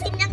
xin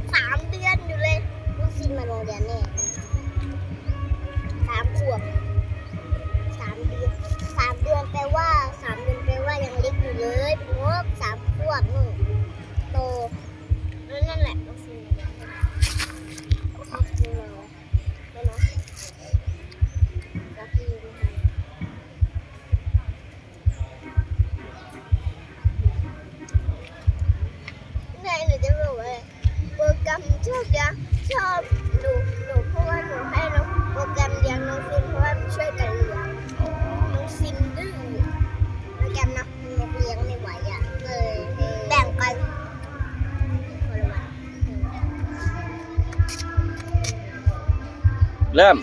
เริ่ม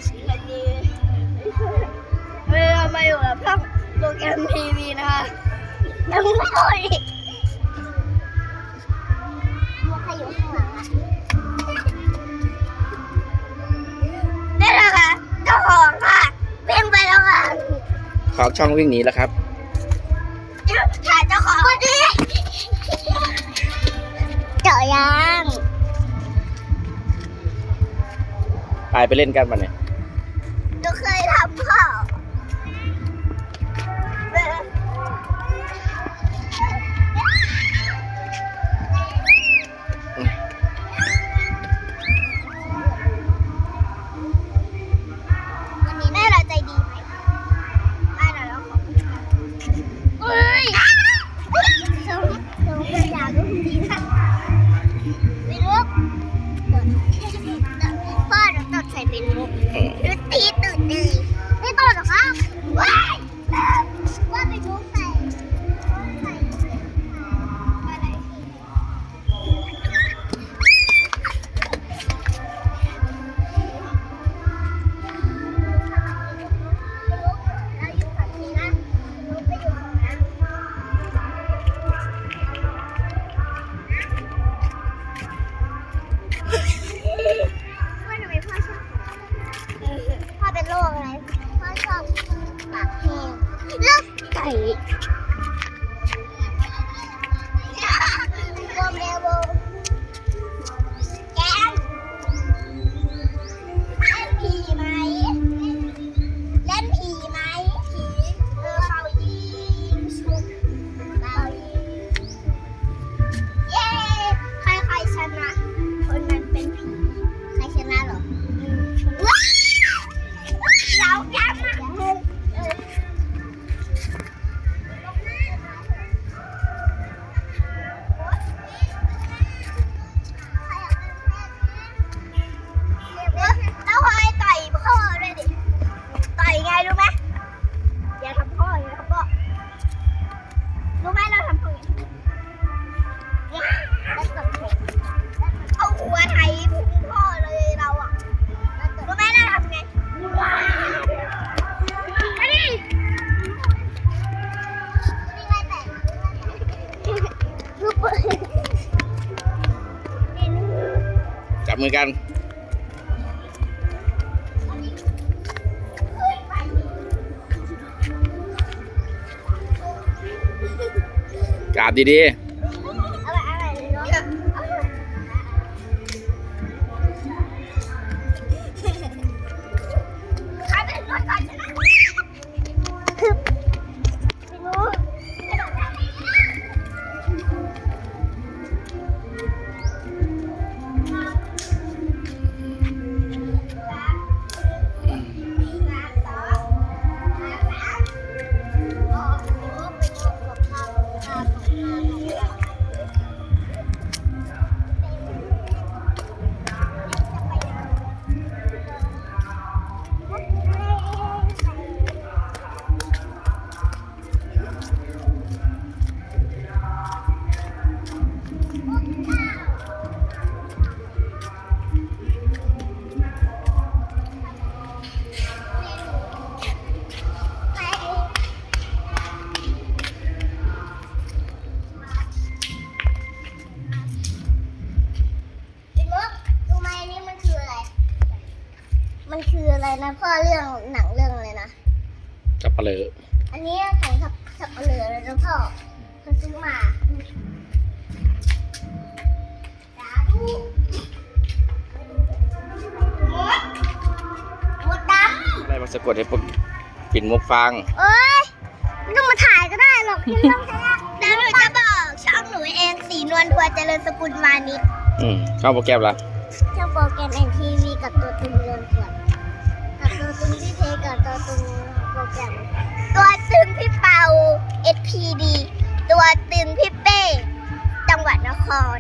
เวลามาอยู่กับช่องโปรแกรมทีวีนะคะน้ำมันนี่แหละค่ะเจ้าของค่ะวิ่งไปแล้วค่ะขอช่องวิ่งหนีแล้วครับถ่ายเจ้าของคนนี้เจาะยาายไปเล่นกันมาเนี่ย my hand. Look at it. เหมือนกัน กราบดีๆ มันคืออะไรนะพ่อเรื่องหนังเรื่องอะไรนะสับปะเลออันนี้ของสับสับปะเลอเลยนะพ่อเขาซื้อมาสาธุมดมดดำได้มาสะกดให้ปุ๊บปิ่นมุกฟัง เอ้ยไม่ต้องมาถ่ายก็ได้หรอกไม่ต้องใช้ แล้หนูจะบอกช่องหนูเองสีนวลทัวเจริญสกุลวานิชอืมเข้าโปรแกรมละ เจ้าโปรแกรมแอนทีวีกับตัวตึงเรืองส่วน ตัวตึงพี่เปา SPD ตัวตึงพี่เป้ จังหวัดนคร